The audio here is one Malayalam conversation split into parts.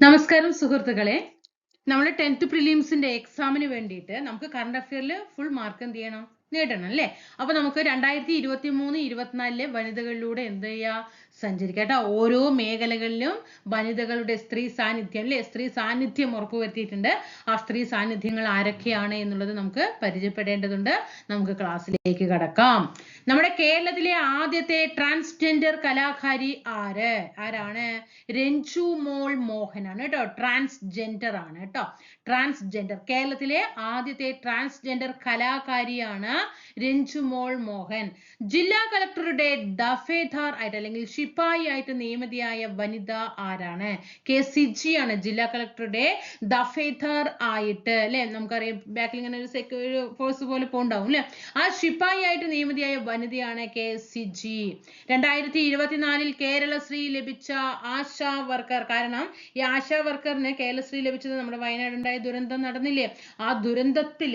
നമസ്കാരം സുഹൃത്തുക്കളെ. നമ്മൾ ടെൻത്ത് പ്രിലിംസിന്റെ എക്സാമിന് വേണ്ടിയിട്ട് നമുക്ക് കറണ്ട് അഫയറിൽ ഫുൾ മാർക്ക് എന്ത് ചെയ്യണം? നേടണം അല്ലേ? അപ്പൊ നമുക്ക് രണ്ടായിരത്തി ഇരുപത്തി മൂന്ന് ഇരുപത്തിനാലിലെ വനിതകളിലൂടെ എന്ത് ചെയ്യാ? സഞ്ചരിക്കാം കേട്ടോ ഓരോ മേഖലകളിലും വനിതകളുടെ സ്ത്രീ സാന്നിധ്യം അല്ലെ? സ്ത്രീ സാന്നിധ്യം ഉറപ്പുവരുത്തിയിട്ടുണ്ട്. ആ സ്ത്രീ സാന്നിധ്യങ്ങൾ ആരൊക്കെയാണ് എന്നുള്ളത് നമുക്ക് പരിചയപ്പെടേണ്ടതുണ്ട്. നമുക്ക് ക്ലാസ്സിലേക്ക് കടക്കാം. നമ്മുടെ കേരളത്തിലെ ആദ്യത്തെ ട്രാൻസ്ജെൻഡർ കലാകാരി ആര്? ആരാണ്? രഞ്ജു മോൾ മോഹനാണ് കേട്ടോ. ട്രാൻസ്ജെൻഡർ ആണ് കേട്ടോ. ട്രാൻസ്ജെൻഡർ. കേരളത്തിലെ ആദ്യത്തെ ട്രാൻസ്ജെൻഡർ കലാകാരിയാണ് രഞ്ജു മോൾ മോഹൻ. ജില്ലാ കളക്ടറുടെ ദഫേദാർ ആയിട്ട് അല്ലെങ്കിൽ ശിപ്പായി ആയിട്ട് നിയമിതയായ വനിത ആരാണ്? കെ സിജി ആണ്. ജില്ലാ കളക്ടറുടെ ദഫേദർ ആയിട്ട് അല്ലെ? നമുക്കറിയാം ബാക്കിൽ ഇങ്ങനെ ഒരു സെക്യൂരി ഫോഴ്സ് പോലെ പോണ്ടാവും അല്ലെ? ആ ശിപ്പായി ആയിട്ട് നിയമിതയായ വനിതയാണ് കെ സിജി രണ്ടായിരത്തി ഇരുപത്തിനാലിൽ കേരളശ്രീ ലഭിച്ച ആശാ വർക്കർ. കാരണം ഈ ആശാ വർക്കറിന് കേരളശ്രീ ലഭിച്ചത് നമ്മുടെ വയനാട് വയനാടുണ്ടായ ദുരന്തം നടന്നില്ലേ? ആ ദുരന്തത്തിൽ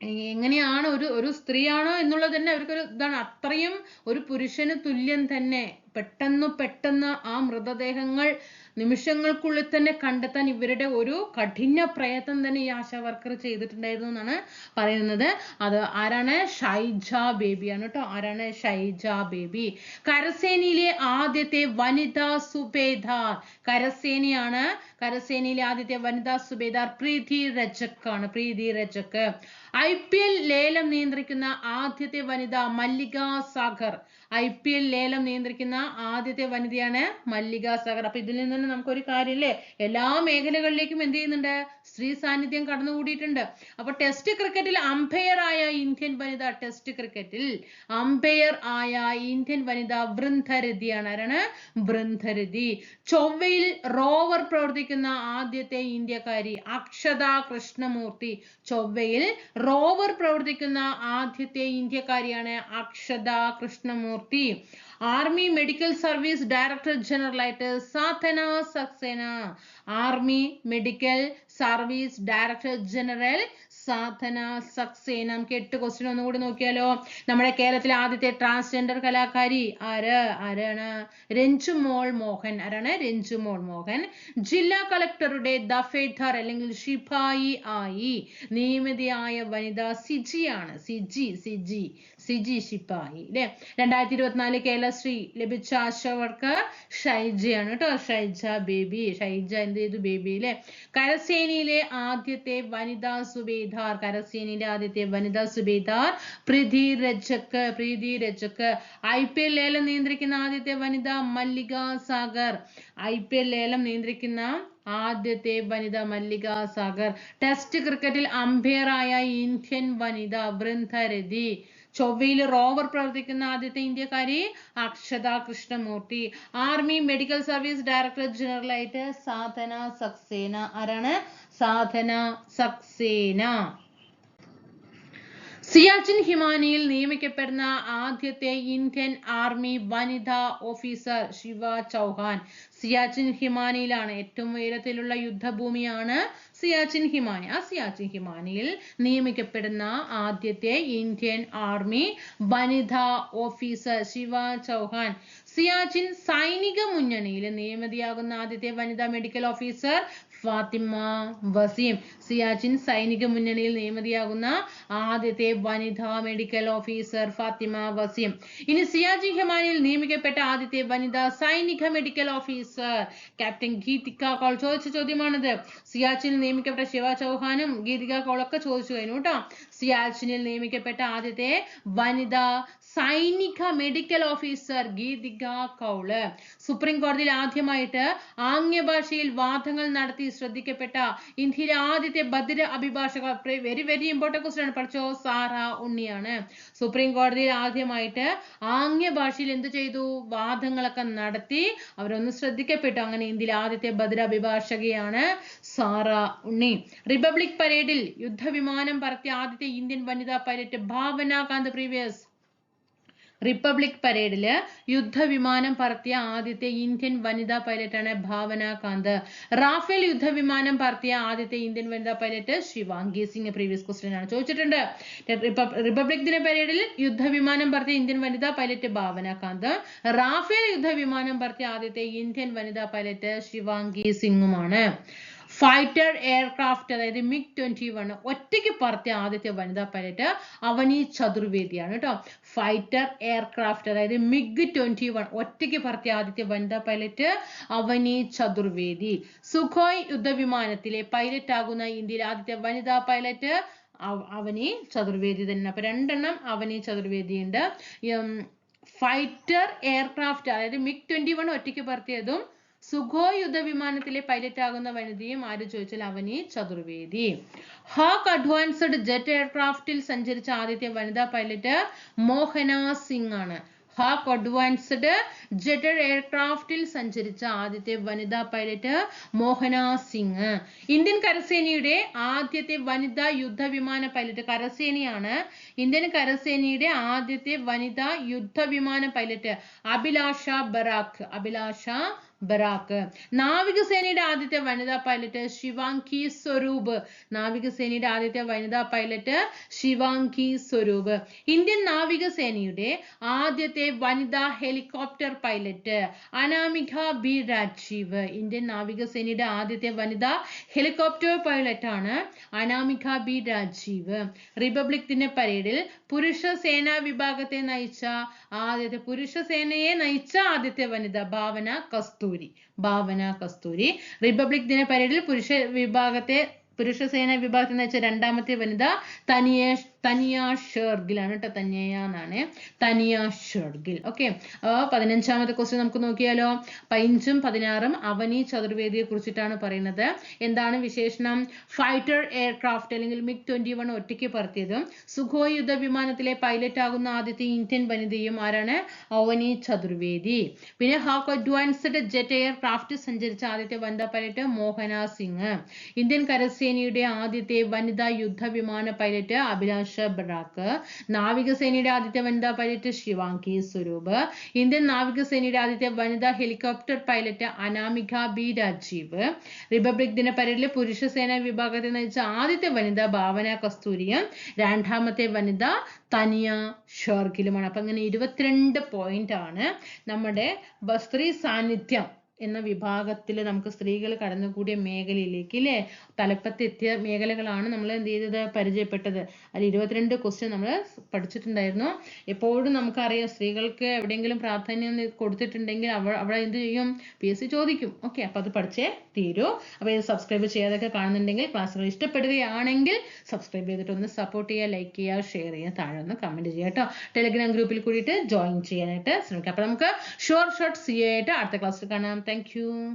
എങ്ങനെയാണ് ഒരു ഒരു സ്ത്രീയാണോ എന്നുള്ളത് തന്നെ അവർക്കൊരു ഇതാണ്. അത്രയും ഒരു പുരുഷന് തുല്യം തന്നെ പെട്ടെന്ന് പെട്ടെന്ന് ആ മൃതദേഹങ്ങൾ നിമിഷങ്ങൾക്കുള്ളിൽ തന്നെ കണ്ടെത്താൻ ഇവരുടെ ഒരു കഠിന പ്രയത്നം തന്നെ ഈ ആശാ വർക്കർ ചെയ്തിട്ടുണ്ടായിരുന്നു എന്നാണ് പറയുന്നത്. അത് ആരാണ്? ഷൈജ ബേബിയാണ് കേട്ടോ. ആരാണ്? ഷൈജ ബേബി. കരസേനയിലെ ആദ്യത്തെ വനിതാ സുബേദാർ. കരസേനയാണ്. കരസേനയിലെ ആദ്യത്തെ വനിതാ സുബേദാർ പ്രീതി രജക് ആണ്. Preethi Rajak. I P L ലേലം നിയന്ത്രിക്കുന്ന ആദ്യത്തെ വനിത Mallika Sagar. I P L ലേലം നിയന്ത്രിക്കുന്ന ആദ്യത്തെ വനിതയാണ് മല്ലിക സഹർ. അപ്പൊ ഇതിൽ നിന്ന് തന്നെ നമുക്കൊരു കാര്യമില്ലേ എല്ലാ മേഖലകളിലേക്കും എന്ത് ചെയ്യുന്നുണ്ട്? സ്ത്രീ സാന്നിധ്യം കടന്നുകൂടിയിട്ടുണ്ട്. അപ്പൊ ടെസ്റ്റ് ക്രിക്കറ്റിൽ അമ്പയർ ആയ ഇന്ത്യൻ വനിത ടെസ്റ്റ് ക്രിക്കറ്റിൽ അമ്പയർ ആയ ഇന്ത്യൻ വനിത വൃന്ദരതിയാണ്. ആരാണ്? വൃന്ദരതി. ചൊവ്വയിൽ റോവർ പ്രവർത്തിക്കുന്ന ആദ്യത്തെ ഇന്ത്യക്കാരി അക്ഷത കൃഷ്ണമൂർത്തി ചൊവ്വയിൽ റോവർ പ്രവർത്തിക്കുന്ന ആദ്യത്തെ ഇന്ത്യക്കാരിയാണ് Akshata Krishnamurthy. Army medical service director general ആയിട്ട് Sadhana Saxena army medical service director general Sadhana Saxena നമുക്ക് എട്ട് ക്വസ്റ്റ്യൻ ഒന്നുകൂടി നോക്കിയാലോ. നമ്മുടെ കേരളത്തിലെ ആദ്യത്തെ ട്രാൻസ്ജെൻഡർ കലാകാരി ആര്? ആരാണ്? രഞ്ജു മോൾ മോഹൻ. ആരാണ്? രഞ്ജു മോൾ മോഹൻ. ജില്ലാ കളക്ടറുടെ ദഫേദാർ അല്ലെങ്കിൽ ശിപായി ആയി നിയമിതയായ വനിത സിജിയാണ് സിജി സിജി സിജി ഷിപ്പായി അല്ലെ രണ്ടായിരത്തി ഇരുപത്തിനാല് കേരളശ്രീ ലഭിച്ച ആശവർക്ക് ഷൈജയാണ് കേട്ടോ ഷൈജ ബേബി. ഷൈജ എന്ത് ചെയ്തു? ബേബി അല്ലെ കരസേനയിലെ ആദ്യത്തെ വനിതാ സുബേദാർ കരസേനയിലെ ആദ്യത്തെ വനിതാ subedar Preethi Rajak Preethi Rajak I P L ലേലം നിയന്ത്രിക്കുന്ന ആദ്യത്തെ വനിത Mallika Sagar. I P L ലേലം നിയന്ത്രിക്കുന്ന ആദ്യത്തെ വനിത മല്ലിക സാഗർ. ടെസ്റ്റ് ക്രിക്കറ്റിൽ അമ്പയറായ ഇന്ത്യൻ വനിത വൃന്ദരതി. ചൊവ്വയിൽ റോവർ പ്രവർത്തിക്കുന്ന ആദ്യത്തെ ഇന്ത്യക്കാരി Akshata Krishnamurthy. Army medical service director general ആയിട്ട് സാധന സക്സേന. ആരാണ്? സാധന സക്സേന. സിയാച്ചിൻ ഹിമാനിയിൽ നിയമിക്കപ്പെടുന്ന ആദ്യത്തെ ഇന്ത്യൻ ആർമി വനിതാ ഓഫീസർ ശിവ ചൗഹാൻ സിയാച്ചിൻ ഹിമാനിയിലാണ്. ഏറ്റവും ഉയരത്തിലുള്ള യുദ്ധഭൂമിയാണ് സിയാച്ചിൻ ഹിമാനി. ആ സിയാച്ചിൻ ഹിമാനിയിൽ നിയമിക്കപ്പെടുന്ന ആദ്യത്തെ ഇന്ത്യൻ ആർമി വനിതാ ഓഫീസർ ശിവ ചൗഹാൻ സിയാച്ചിൻ സൈനിക മുന്നണിയിൽ നിയമിതയാകുന്ന ആദ്യത്തെ വനിതാ മെഡിക്കൽ ഓഫീസർ ഫാത്തിമ വസീം. സിയാച്ചിൻ സൈനിക മുന്നണിയിൽ നിയമിതയാകുന്ന ആദ്യത്തെ വനിതാ മെഡിക്കൽ ഓഫീസർ ഫാത്തിമ വസീം. ഇനി സിയാച്ചിൻ ഹിമാനിയിൽ നിയമിക്കപ്പെട്ട ആദ്യത്തെ വനിതാ സൈനിക medical officer captain Geetika Kaul ചോദിച്ച ചോദ്യമാണിത്. സിയാച്ചിൽ നിയമിക്കപ്പെട്ട ശിവ ചൗഹാനും ഗീതിക കോളൊക്കെ ചോദിച്ചു കഴിഞ്ഞു കേട്ടോ. സിയാച്ചിനിൽ നിയമിക്കപ്പെട്ട ആദ്യത്തെ വനിതാ സൈനിക medical officer Geetika Kaul supreme കോടതിയിൽ ആദ്യമായിട്ട് ആംഗ്യ ഭാഷയിൽ വാദങ്ങൾ നടത്തി ശ്രദ്ധിക്കപ്പെട്ട ഇന്ത്യയിലെ ആദ്യത്തെ ബദിര അഭിഭാഷക വെരി വെരി ഇമ്പോർട്ടൻ ക്വസ്റ്റ്യൻ ആണ്. പഠിച്ചോ? സാറ ഉണ്ണിയാണ്. സുപ്രീം കോടതിയിൽ ആദ്യമായിട്ട് ആംഗ്യ ഭാഷയിൽ എന്ത് ചെയ്തു? വാദങ്ങളൊക്കെ നടത്തി അവരൊന്ന് ശ്രദ്ധിക്കപ്പെട്ടു. അങ്ങനെ ഇന്ത്യയിലെ ആദ്യത്തെ ബദിര അഭിഭാഷകയാണ് സാറ ഉണ്ണി. റിപ്പബ്ലിക് പരേഡിൽ യുദ്ധവിമാനം പറത്തിയ ആദ്യത്തെ ഇന്ത്യൻ വനിതാ pilot Bhavana Kanth previous republic പരേഡിൽ യുദ്ധവിമാനം പറത്തിയ ആദ്യത്തെ ഇന്ത്യൻ വനിതാ പൈലറ്റാണ് ഭാവന കാന്ത്. റാഫേൽ യുദ്ധവിമാനം പറത്തിയ ആദ്യത്തെ ഇന്ത്യൻ വനിതാ pilot Shivangi Singh previous question ആണ്. ചോദിച്ചിട്ടുണ്ട്. റിപ്പബ്ലിക് ദിന പരേഡിൽ യുദ്ധവിമാനം പറത്തിയ ഇന്ത്യൻ വനിതാ പൈലറ്റ് ഭാവന കാന്ത് റാഫേൽ യുദ്ധവിമാനം പറത്തിയ ആദ്യത്തെ ഇന്ത്യൻ വനിതാ പൈലറ്റ് ശിവാംഗി സിംഗുമാണ്. ഫൈറ്റർ എയർക്രാഫ്റ്റ് അതായത് മിഗ് ട്വന്റി വൺ ഒറ്റയ്ക്ക് പറത്തിയ ആദ്യത്തെ വനിതാ പൈലറ്റ് അവനി ചതുർവേദിയാണ് കേട്ടോ ഫൈറ്റർ എയർക്രാഫ്റ്റ് അതായത് മിഗ് ട്വന്റി വൺ ഒറ്റയ്ക്ക് പറത്തിയ ആദ്യത്തെ വനിതാ pilot Avani Chaturvedi. Sukhoi യുദ്ധവിമാനത്തിലെ pilot ആകുന്ന ഇന്ത്യയിലെ ആദ്യത്തെ വനിതാ പൈലറ്റ് അവനി ചതുർവേദി തന്നെ. അപ്പൊ രണ്ടെണ്ണം അവനി ചതുർവേദി ഉണ്ട്. ഫൈറ്റർ എയർക്രാഫ്റ്റ് അതായത് മിഗ് ട്വന്റി വൺ ഒറ്റയ്ക്ക് പറത്തിയതും സുഖോയ് യുദ്ധവിമാനത്തിലെ പൈലറ്റ് ആകുന്ന വനിതയും ആര് ചോദിച്ചാൽ Avani Chaturvedi. Hawk advanced jet എയർക്രാഫ്റ്റിൽ സഞ്ചരിച്ച ആദ്യത്തെ വനിതാ പൈലറ്റ് മോഹന സിംഗ് ആണ് ഹാക്ക് അഡ്വാൻസ്ഡ് ജെറ്റ് എയർക്രാഫ്റ്റിൽ സഞ്ചരിച്ച ആദ്യത്തെ വനിതാ പൈലറ്റ് മോഹന സിംഗ് ഇന്ത്യൻ കരസേനയുടെ ആദ്യത്തെ വനിതാ യുദ്ധവിമാന പൈലറ്റ് കരസേനയാണ്. ഇന്ത്യൻ കരസേനയുടെ ആദ്യത്തെ വനിതാ യുദ്ധവിമാന പൈലറ്റ് അഭിലാഷ ബറാഖ്. അഭിലാഷ ബറാക്ക്. നാവികസേനയുടെ ആദ്യത്തെ വനിതാ പൈലറ്റ് ശിവാങ്കി സ്വരൂപ്. നാവികസേനയുടെ ആദ്യത്തെ വനിതാ പൈലറ്റ് ശിവാങ്കി സ്വരൂപ്. ഇന്ത്യൻ നാവികസേനയുടെ ആദ്യത്തെ വനിതാ helicopter pilot Anamika B Rajeev Indian നാവികസേനയുടെ ആദ്യത്തെ വനിതാ ഹെലികോപ്റ്റർ പൈലറ്റ് ആണ് അനാമിക ബി രാജീവ് റിപ്പബ്ലിക് ദിന പരേഡിൽ പുരുഷ സേനാ വിഭാഗത്തെ നയിച്ച ആദ്യത്തെ പുരുഷ സേനയെ നയിച്ച ആദ്യത്തെ വനിത ഭാവന കസ്തൂരി ഭാവന കസ്തൂരി. റിപ്പബ്ലിക് ദിന പരേഡിൽ പുരുഷ വിഭാഗത്തെ പുരുഷ സേന വിഭാഗത്തിൽ നിന്ന് വെച്ച രണ്ടാമത്തെ വനിത തനിയ തനിയ ഷെർഗിൽ ആണ് കേട്ടോ. തനിയ എന്നാണ്. ഷെർഗിൽ. ഓക്കെ പതിനഞ്ചാമത്തെ ക്വസ്റ്റ്യൻ നമുക്ക് നോക്കിയാലോ. പതിനഞ്ചും പതിനാറും അവനി ചതുർവേദിയെ കുറിച്ചിട്ടാണ് പറയുന്നത്. എന്താണ് വിശേഷണം? ഫൈറ്റർ എയർക്രാഫ്റ്റ് അല്ലെങ്കിൽ മിഗ് ട്വന്റി വൺ ഒറ്റയ്ക്ക് പറത്തിയതും സുഖോയ് യുദ്ധവിമാനത്തിലെ പൈലറ്റ് ആകുന്ന ആദ്യത്തെ ഇന്ത്യൻ വനിതയും ആരാണ്? അവനി ചതുർവേദി. പിന്നെ ഹാക്ക് അഡ്വാൻസ്ഡ് ജെറ്റ് എയർക്രാഫ്റ്റ് സഞ്ചരിച്ച ആദ്യത്തെ വനിതാ പൈലറ്റ് മോഹന സിംഗ്. ഇന്ത്യൻ കരസേനയുടെ ആദ്യത്തെ വനിതാ യുദ്ധ വിമാന പൈലറ്റ് അഭിലാഷ ബറാക്ക് നാവികസേനയുടെ ആദ്യത്തെ വനിതാ പൈലറ്റ് ശിവാങ്കി സ്വരൂപ്. ഇന്ത്യൻ നാവികസേനയുടെ ആദ്യത്തെ വനിതാ helicopter pilot Anamika B Rajeev. Republic ദിന പരേഡിലെ പുരുഷ സേനാ വിഭാഗത്തെ നയിച്ച ആദ്യത്തെ വനിത ഭാവന കസ്തൂരിയും രണ്ടാമത്തെ വനിത തനിയ ഷോർഗിലുമാണ്. അപ്പൊ അങ്ങനെ ഇരുപത്തിരണ്ട് പോയിന്റ് ആണ് നമ്മുടെ ബസ്ത്രീ സാന്നിധ്യം. എന്ന വിഭാഗത്തിൽ നമുക്ക് സ്ത്രീകൾ കടന്നുകൂടിയ മേഖലയിലേക്ക് ഇല്ലേ തലപ്പത്തെത്തിയ മേഖലകളാണ് നമ്മൾ എന്ത് ചെയ്തത്? പരിചയപ്പെട്ടത്. അതിൽ ഇരുപത്തിരണ്ട് ക്വസ്റ്റ്യൻ നമ്മൾ പഠിച്ചിട്ടുണ്ടായിരുന്നു. എപ്പോഴും നമുക്കറിയാം സ്ത്രീകൾക്ക് എവിടെയെങ്കിലും പ്രാധാന്യം കൊടുത്തിട്ടുണ്ടെങ്കിൽ അവ അവിടെ എന്ത് ചെയ്യും? പി എസ് സി ചോദിക്കും. ഓക്കെ അപ്പൊ അത് പഠിച്ചേ തീരൂ. അപ്പൊ ഇത് സബ്സ്ക്രൈബ് ചെയ്യാതൊക്കെ കാണുന്നുണ്ടെങ്കിൽ ക്ലാസ്സുകൾ ഇഷ്ടപ്പെടുകയാണെങ്കിൽ സബ്സ്ക്രൈബ് ചെയ്തിട്ട് ഒന്ന് സപ്പോർട്ട് ചെയ്യുക ലൈക്ക് ചെയ്യുക ഷെയർ ചെയ്യുക താഴെ ഒന്ന് കമന്റ് ചെയ്യുക കേട്ടോ. ടെലിഗ്രാം ഗ്രൂപ്പിൽ കൂടിയിട്ട് ജോയിൻ ചെയ്യാനായിട്ട് ശ്രമിക്കാം. അപ്പൊ നമുക്ക് ഷോർട്ട് ഷോർട്ട് സി ആയിട്ട് അടുത്ത ക്ലാസ്സിൽ കാണാം. thank you.